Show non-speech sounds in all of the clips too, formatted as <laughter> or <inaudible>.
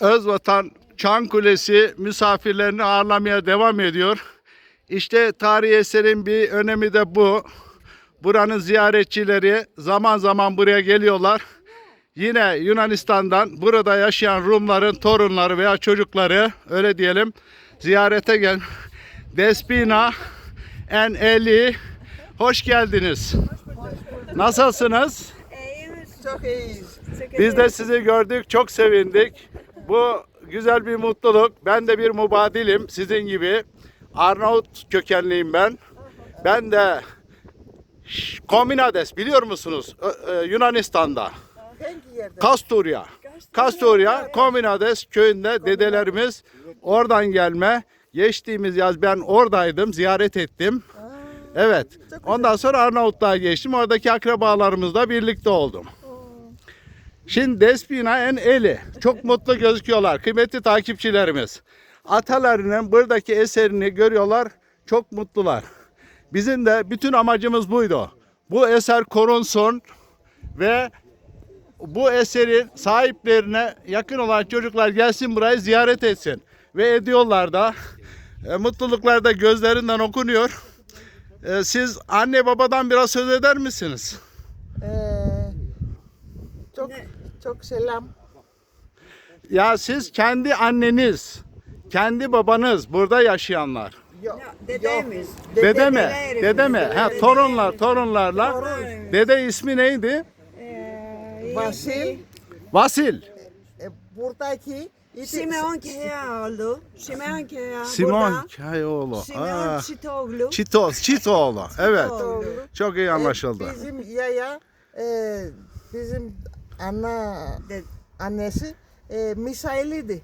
Özvatan Çan Kulesi misafirlerini ağırlamaya devam ediyor. İşte tarihi eserin bir önemi de bu. Buranın ziyaretçileri zaman zaman buraya geliyorlar. Yine Yunanistan'dan burada yaşayan Rumların torunları veya çocukları öyle diyelim ziyarete gel. Despina en Eli hoş geldiniz. Nasılsınız? İyiyiz, çok iyiyiz. Biz de sizi gördük, çok sevindik. Bu güzel bir mutluluk. Ben de bir mubadilim sizin gibi. Arnavut kökenliyim ben. Ben de Kominades biliyor musunuz? Ö, Yunanistan'da. Hangi yerde? Kasturya. Kasturya, Kominades köyünde dedelerimiz oradan gelme. Geçtiğimiz yaz ben oradaydım, ziyaret ettim. Evet. Ondan sonra Arnavutluğa geçtim. Oradaki akrabalarımızla birlikte oldum. Şimdi Despina en Eli. Çok mutlu gözüküyorlar. Kıymetli takipçilerimiz. Atalarının buradaki eserini görüyorlar. Çok mutlular. Bizim de bütün amacımız buydu. Bu eser korunsun ve bu eserin sahiplerine yakın olan çocuklar gelsin burayı ziyaret etsin. Ve ediyorlar da. E, mutluluklar da gözlerinden okunuyor. E, siz anne babadan biraz söz eder misiniz? Ee, çok çok selam. Ya siz kendi anneniz, kendi babanız burada yaşayanlar. Yok, Dedemiz. Dede mi? Dedelerimiz. Dede mi? Ha, torunlar, torunlarla. Dede ismi neydi? Ee, Vasil Vasil. e, buradaki Simeon Keyaoğlu. Simeon Keyaoğlu. Simon. Kayoğlu. Simeon Aa, Çitoğlu. Çitos, Çitoğlu. Evet. Çitoğlu. Çok iyi anlaşıldı. Bizim yaya e, bizim ana De- annesi e, Misailiydi.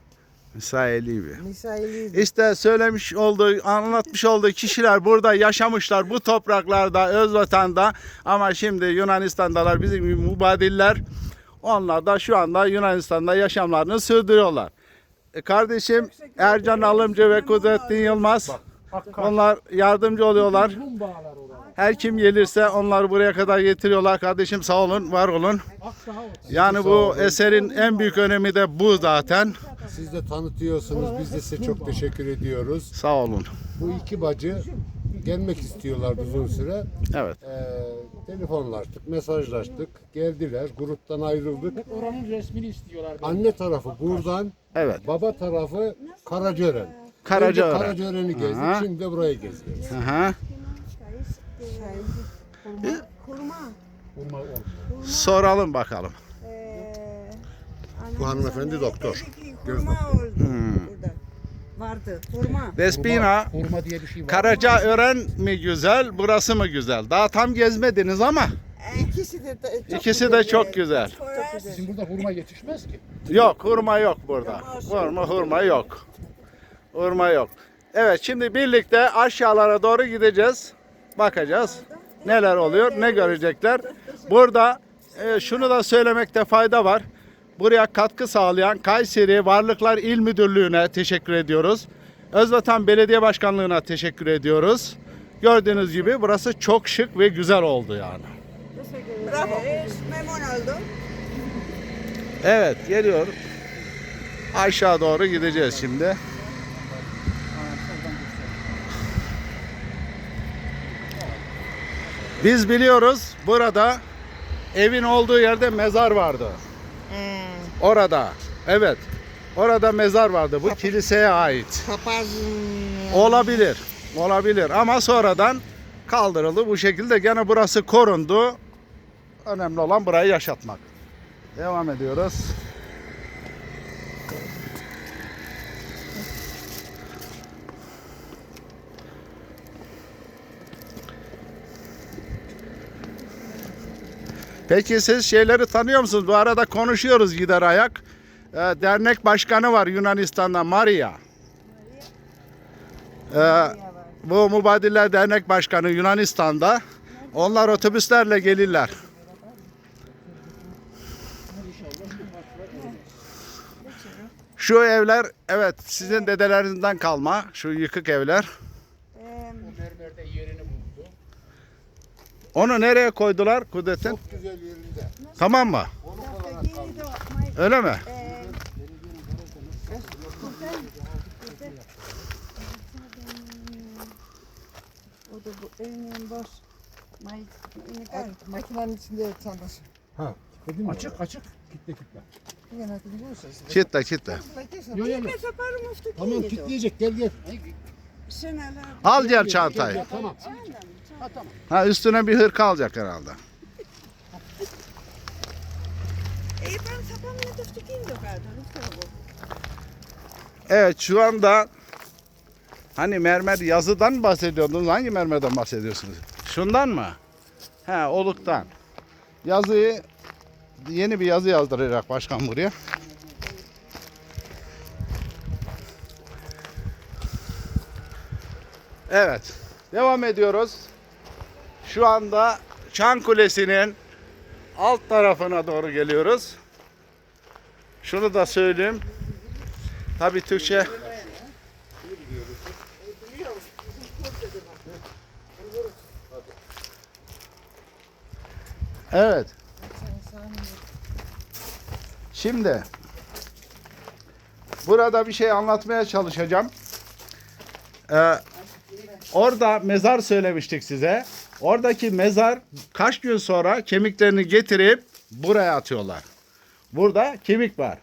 Misaili Misailiydi. İşte söylemiş olduğu, anlatmış olduğu kişiler burada yaşamışlar bu topraklarda, öz vatanda. Ama şimdi Yunanistan'dalar bizim gibi mubadiller. Onlar da şu anda Yunanistan'da yaşamlarını sürdürüyorlar. E, kardeşim Ercan Alımcı ve Kudrettin Yılmaz. Onlar yardımcı oluyorlar. Her kim gelirse onları buraya kadar getiriyorlar. Kardeşim sağ olun, var olun. Yani bu eserin en büyük önemi de bu zaten. Siz de tanıtıyorsunuz. Biz de size çok teşekkür ediyoruz. Sağ olun. Bu iki bacı gelmek istiyorlar uzun süre. Evet. Ee, telefonlaştık, mesajlaştık. Geldiler, gruptan ayrıldık. Oranın resmini istiyorlar. Anne tarafı buradan, Evet. baba tarafı Karacören. Karacaören. Önce Karacaören'i gezdik, Aha. şimdi de burayı geziyoruz. Aha. Kurma. Soralım bakalım. Ee, Bu hanımefendi doktor. doktoru. oldu burada. Vardı. Hurma. Despina, Hurma diye bir şey var. Karacaören mi güzel, burası mı güzel? Daha tam gezmediniz ama İkisi de çok ikisi güzel. de çok güzel. Bizim burada hurma yetişmez ki. Yok, hurma yok burada. Hurma, hurma yok. Hurma yok. Evet, şimdi birlikte aşağılara doğru gideceğiz. Bakacağız. Neler oluyor, ne görecekler. Burada e, şunu da söylemekte fayda var. Buraya katkı sağlayan Kayseri Varlıklar İl Müdürlüğü'ne teşekkür ediyoruz. Özvatan Belediye Başkanlığı'na teşekkür ediyoruz. Gördüğünüz gibi burası çok şık ve güzel oldu yani. Bravo. Memnun oldum. Evet geliyor. Aşağı doğru gideceğiz şimdi. Biz biliyoruz burada evin olduğu yerde mezar vardı. Orada. Evet. Orada mezar vardı. Bu kiliseye ait. Papazın Olabilir. Olabilir ama sonradan kaldırıldı bu şekilde. Gene burası korundu. Önemli olan burayı yaşatmak. Devam ediyoruz. Peki siz şeyleri tanıyor musunuz? Bu arada konuşuyoruz gider ayak. Ee, dernek başkanı var Yunanistan'da Maria. Ee, bu Mubadiller Dernek Başkanı Yunanistan'da. Onlar otobüslerle gelirler. Şu evler evet sizin dedelerinizden kalma şu yıkık evler. Onu nereye koydular Kudrettin? Çok güzel yerinde. Tamam mı? Öyle mi? O da bu evinin boş. Makinenin içinde çalışıyor. Ha. Dedim mi? Açık açık. Kitle kitle. Kitle kitle. Yok yok. yok. Saparım uftu Tamam kitleyecek gel gel. Al gel çantayı. Tamam. Ha tamam. Ha üstüne bir hırka alacak herhalde. <laughs> Evet şu anda hani mermer yazıdan bahsediyordunuz? Hangi mermerden bahsediyorsunuz? Şundan mı? He oluktan. Yazıyı yeni bir yazı yazdıracak başkan buraya. Evet. Devam ediyoruz. Şu anda Çan Kulesi'nin alt tarafına doğru geliyoruz. Şunu da söyleyeyim. Tabii Türkçe Evet. Şimdi burada bir şey anlatmaya çalışacağım. Ee, orada mezar söylemiştik size. Oradaki mezar kaç gün sonra kemiklerini getirip buraya atıyorlar. Burada kemik var.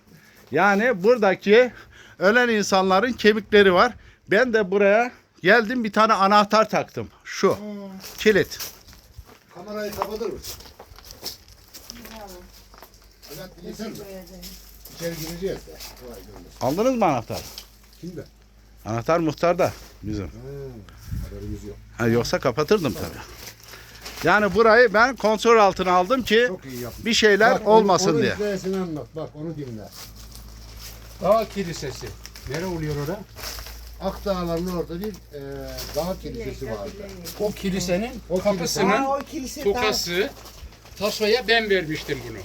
Yani buradaki ölen insanların kemikleri var. Ben de buraya geldim bir tane anahtar taktım. Şu. Kilit. Kamerayı kapatır mısın? Yeter mi? İçeri gireceğiz de. Aldınız mı anahtar? Kimde? Anahtar muhtarda bizim. Ha, haberimiz yok. Ha, yoksa kapatırdım tabii. Yani burayı ben kontrol altına aldım ki Çok iyi yaptın. bir şeyler Bak, onu- olmasın onun diye. hikayesini anlat. Bak onu dinle. Dağ kilisesi. Nere oluyor orada? Akdağların orada bir e, dağ kilisesi vardı. O kilisenin O kapısının Ha, o kilise tokası tasoya ben vermiştim bunu.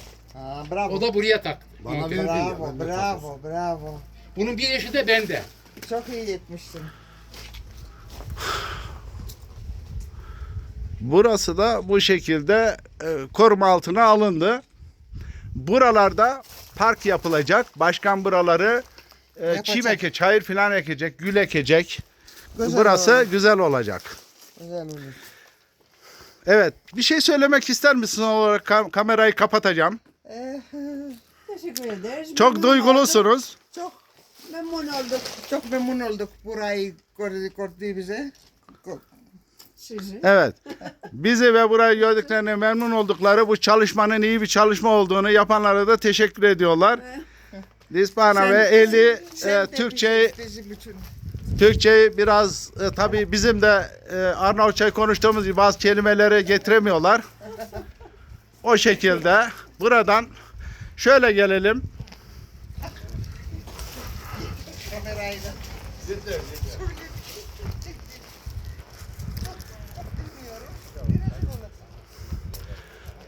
Ha, bravo. O da buraya taktı. Bana monte. verdi ya, Bravo, ben de bravo, bravo. Bunun bir eşi de bende. Çok iyi etmişsin. Burası da bu şekilde e, koruma altına alındı. Buralarda park yapılacak. Başkan buraları e, Yapacak. çim eke, çayır falan ekecek, gül ekecek. Güzel Burası olur. güzel olacak. Güzel olur. Evet, bir şey söylemek ister misin olarak kam- kamerayı kapatacağım. Eh, Teşekkür ederiz. Çok Memnun olduk. duygulusunuz. çok memnun olduk. Çok memnun olduk burayı gördü, gördü bize. Sizi. Evet. Bizi ve burayı gördüklerine memnun oldukları bu çalışmanın iyi bir çalışma olduğunu yapanlara da teşekkür ediyorlar. Lispana ve Eli e, Türkçeyi Türkçeyi biraz e, tabii bizim de e, Arnavutça konuştuğumuz gibi bazı kelimeleri getiremiyorlar. O şekilde buradan şöyle gelelim.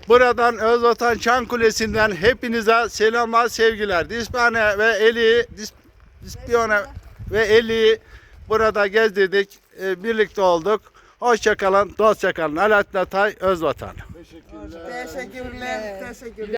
Buradan Özvatan Çan Kulesi'nden hepinize selamlar, sevgiler. Dispane ve Eli, Dis, Dispione ve Eli burada gezdirdik, e, birlikte olduk. Hoşçakalın, dostça kalın. Alaaddin Atay, Özvatan. Teşekkürler. Teşekkürler.